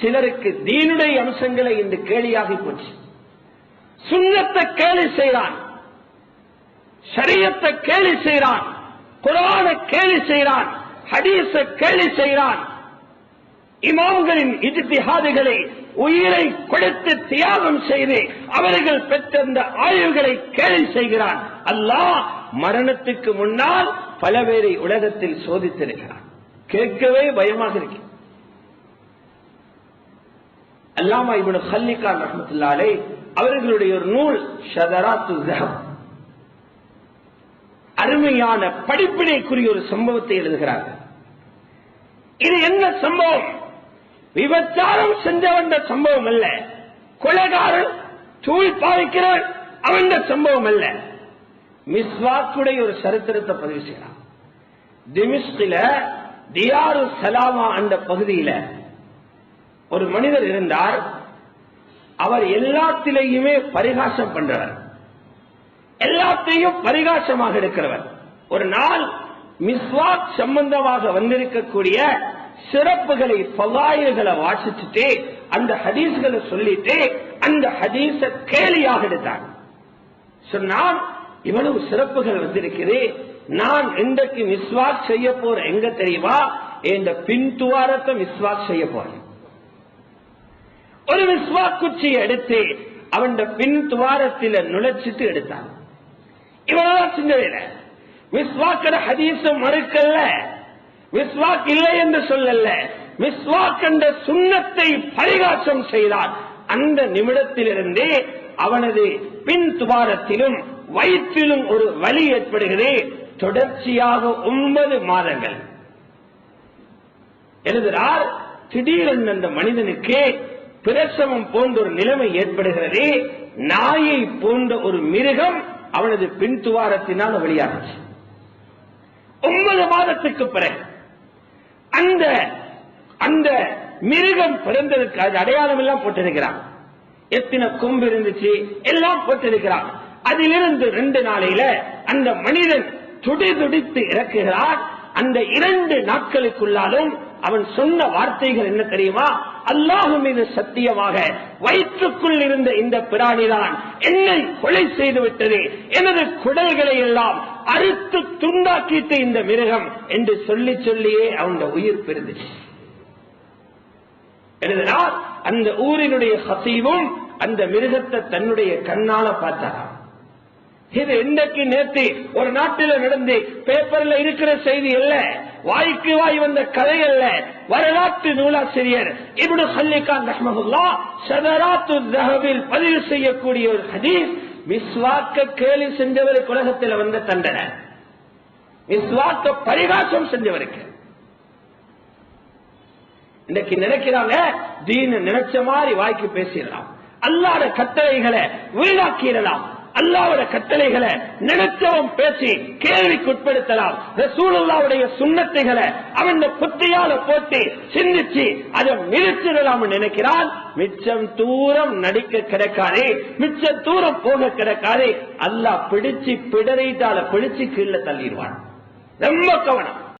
சிலருக்கு தீனுடைய அம்சங்களை இன்று கேலியாகி போச்சு. சுண்ணத்தை கேலி செய்கிறான் சரியத்தை கேலி செய்கிறான் குரான கேலி செய்கிறான் ஹதீஸ கேலி செய்கிறான் இமாம்களின் இஜித்திஹாதுகளை உயிரை கொடுத்து தியாகம் செய்து அவர்கள் பெற்ற ஆய்வுகளை கேலி செய்கிறான். அல்லாஹ் மரணத்துக்கு முன்னால் பல பேரை உலகத்தில் சோதித்திருக்கிறான். கேட்கவே பயமாக இருக்கு. அல்லாமா இவனு ஹல்லிகான் ரஹமத்துல்லாலே அவர்களுடைய ஒரு நூல் ஷதராத்து அருமையான படிப்பினைக்குரிய ஒரு சம்பவத்தை எழுதுகிறார்கள். இது என்ன சம்பவம்? விபச்சாரம் செஞ்சவன் சம்பவம் அல்ல. கொலைகாரன் தூள் பாவிக்கிறவன் அவன் சம்பவம் அல்ல. மிஸ்வாக்குடைய ஒரு சரித்திரத்தை பதிவு செய்யலாம். திமிஸ்கில தியாரு சலாமா அந்த பகுதியில ஒரு மனிதர் இருந்தார் அவர் எல்லாத்திலேயுமே பரிகாசம் பண்றவர். எல்லாத்தையும் பரிகாசமாக இருக்கிறவர் ஒரு நாள் மிஸ்வாக் சம்பந்தமாக வந்திருக்கக்கூடிய சிறப்புகளை பவாயில்களை வாசிச்சுட்டு அந்த ஹதீஸ்களை சொல்லிட்டு அந்த ஹதீஸ கேலியாக எடுத்தார். சொன்னால் இவ்வளவு சிறப்புகள் வந்திருக்குது நான் இன்றைக்கு மிஸ்வாக் செய்ய போற எங்க தெரியுமா? இந்த பின் துவாரத்தை மிஸ்வாக் செய்ய போறேன். ஒரு விஸ்வா குச்சியை எடுத்து அவன் பின் துவாரத்தில நுழைச்சிட்டு எடுத்தான். இவ்வளவுதான் சிந்தனையில. மிஸ்வாக்கிற ஹதீச மறுக்கல்ல. விஸ்வாக் இல்லை என்று சொல்லல விஸ்வாக் என்ற சுண்ணத்தை பரிகாசம் செய்தார். அந்த நிமிடத்திலிருந்தே அவனது பின் துவாரத்திலும் வயிற்றிலும் ஒரு வலி ஏற்படுகிறது. தொடர்ச்சியாக ஒன்பது மாதங்கள். எழுதுகிறார் திடீரென்று அந்த மனிதனுக்கு பிரசவம் போன்ற ஒரு நிலைமை ஏற்படுகிறது நாயை போன்ற ஒரு மிருகம் அவனது பின் துவாரத்தினால் வெளியாகுச்சு. ஒன்பது மாதத்துக்கு பிறகு அந்த அந்த மிருகம் பிறந்ததுக்கு அது அடையாளம் எல்லாம் போட்டிருக்கிறான். எத்தனை கொம்பு இருந்துச்சு எல்லாம் போட்டிருக்கிறான். அதிலிருந்து ரெண்டு நாளையில அந்த மனிதன் துடி துடித்து இறக்குகிறான். அந்த இரண்டு நாட்களுக்குள்ளாலும் அவன் சொன்ன வார்த்தைகள் என்ன தெரியுமா? அல்லாஹு மீது சத்தியமாக வயிற்றுக்குள் இருந்த இந்த பிராணிதான் என்னை கொலை செய்து விட்டது. எனது குடல்களை எல்லாம் அறுத்து துண்டாக்கிட்டு இந்த மிருகம் என்று சொல்லி சொல்லியே அவன் உயிர் பெருந்துச்சு எழுதினார் அந்த ஊரினுடைய ஹசீவும் அந்த மிருகத்தை தன்னுடைய கண்ணால பார்த்தாராம். இது இன்றைக்கு நேற்று ஒரு நாட்டில் நடந்து பேப்பர்ல இருக்கிற செய்தி இல்லை வாய்க்கு வாய் வந்த கதை அல்ல வரலாற்று நூலாசிரியர் இப்னு ஹல்லிகான் ரஹ்மகுல்லா சதராத்து தகவில் பதிவு செய்யக்கூடிய ஒரு ஹதீஸ் விஸ்வாக்க கேலி செஞ்சவருக்கு உலகத்தில் வந்த தண்டனை. விஸ்வாக்க பரிகாசம் செஞ்சவருக்கு. இன்னைக்கு நினைக்கிறாங்க தீன நினைச்ச மாதிரி வாய்க்கு பேசிடலாம். அல்லாத கட்டளைகளை வீணாக்கிடலாம் அல்லாவோட கட்டளைகளை நினைச்சவன் பேசி கேள்விக்குட்படுத்தலாம். ரசூலுல்லாவுடைய சுண்ணத்தைகளை அவன் புத்தியால போட்டு சிந்திச்சு அதை மிதிச்சிடலாம் நினைக்கிறான். மிச்சம் தூரம் நடிக்க கிடைக்காதே மிச்சம் தூரம் போக கிடைக்காதே. அல்லாஹ் பிடிச்சு பிடரைட்டால பிடிச்சு கீழே தள்ளிடுவான். ரொம்ப கவனம்.